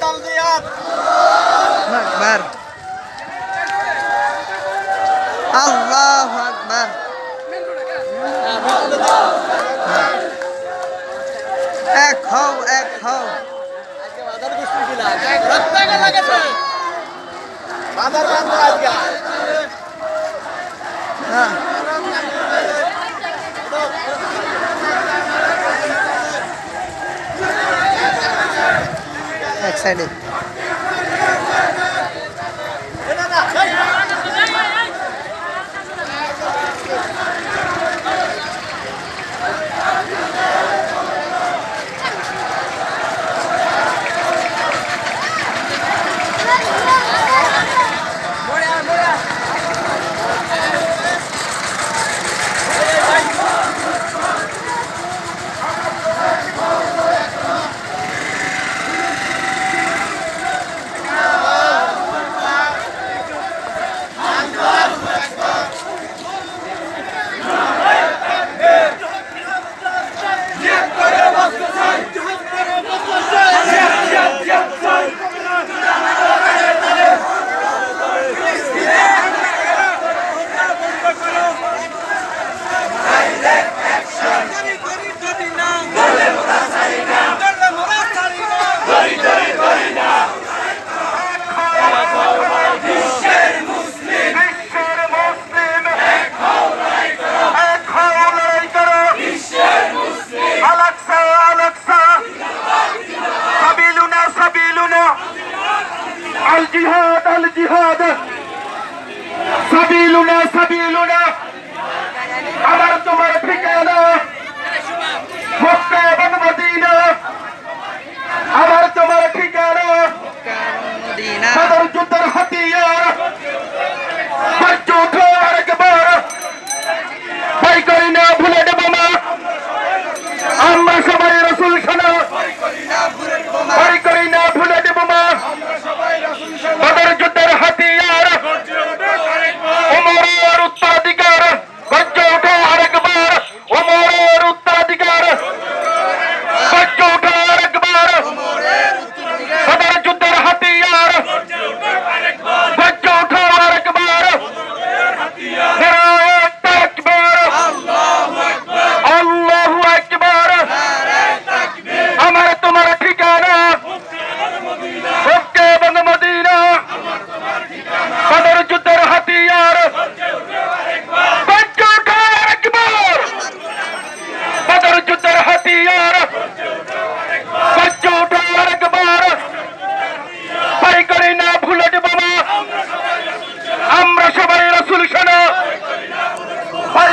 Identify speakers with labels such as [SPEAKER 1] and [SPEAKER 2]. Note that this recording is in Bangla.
[SPEAKER 1] জিহাদ আকবার আল্লাহ আকবার। এক হও এক হও। বাজার বন্ধ আজকে হ্যাঁ। এক
[SPEAKER 2] الجهاد الجهاد سبيلنا سبيلنا আমার তোমার ঠিকানা। মক্কা এবং মদিনা। আমার তোমার ঠিকানা। সদর যুদ্ধের হাতিয়ার।